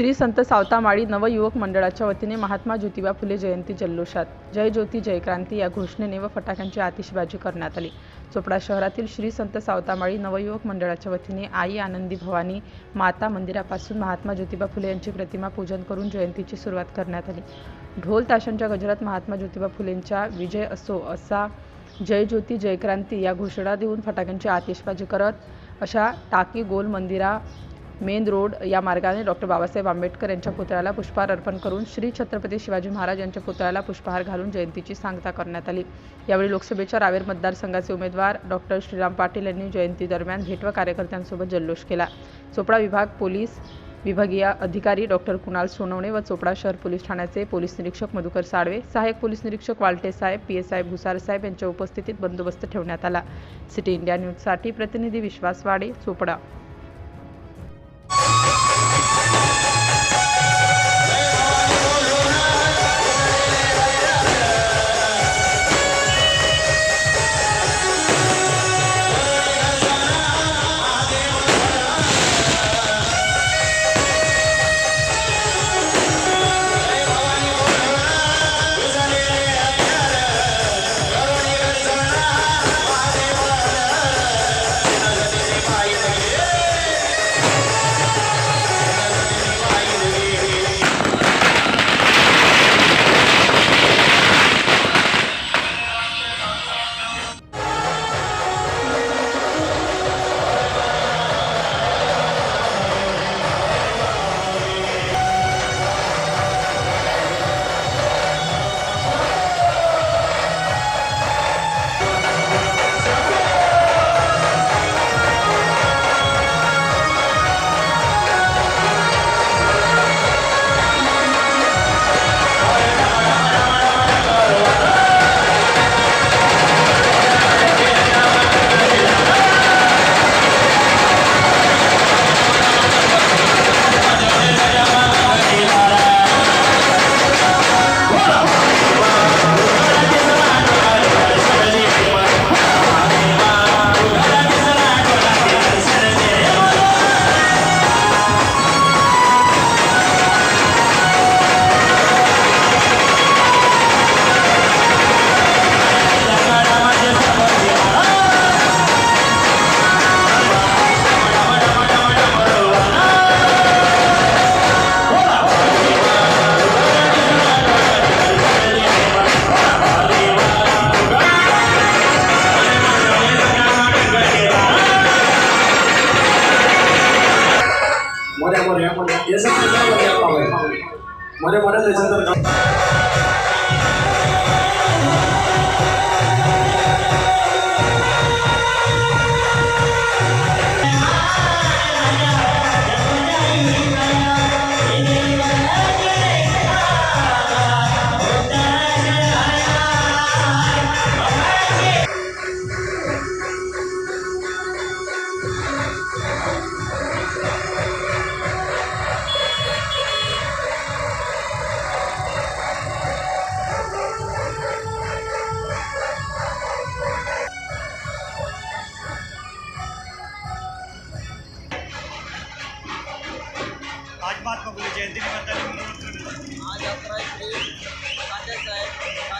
श्री संत सावतामाळी नवयुवक मंडळाच्या वतीने महात्मा ज्योतिबा फुले जयंती जल्लोषात. जय ज्योती जय क्रांती या घोषणेने व फटाक्यांची आतिषबाजी करण्यात आली. चोपडा शहरातील श्री संत सावतामाळी नवयुवक मंडळाच्या वतीने आई आनंदी भवानी माता मंदिरापासून महात्मा ज्योतिबा फुले यांची प्रतिमा पूजन करून जयंतीची सुरुवात करण्यात आली. ढोल ताशांच्या गजरात महात्मा ज्योतिबा फुलेंचा विजय असो असा जय ज्योती जय क्रांती या घोषणा देऊन फटाक्यांची आतिषबाजी करत अशा टाकी गोल मंदिरा मेन रोड या मार्गाने डॉक्टर बाबासाहेब आंबेडकर यांच्या पुतळ्याला पुष्पहार अर्पण करून श्री छत्रपती शिवाजी महाराज यांच्या पुतळ्याला पुष्पहार घालून जयंतीची सांगता करण्यात आली. यावेळी लोकसभेच्या रावेर मतदारसंघाचे उमेदवार डॉक्टर श्रीराम पाटील यांनी जयंती दरम्यान भेट व कार्यकर्त्यांसोबत जल्लोष केला. चोपडा विभाग पोलीस विभागीय अधिकारी डॉक्टर कुणाल सोनवणे व चोपडा शहर पोलीस ठाण्याचे पोलीस निरीक्षक मधुकर साळवे सहाय्यक पोलीस निरीक्षक वालटे साहेब पी एस आय भुसार साहेब यांच्या उपस्थितीत बंदोबस्त ठेवण्यात आला. सिटी इंडिया न्यूजसाठी प्रतिनिधी विश्वास वाडे चोपडा. मोऱ्या मोऱ्या त्याच्यानंतर आज महात्मा फुले जयंती निमित्ताने आज अकरा एप्रिल तात्यासाहेब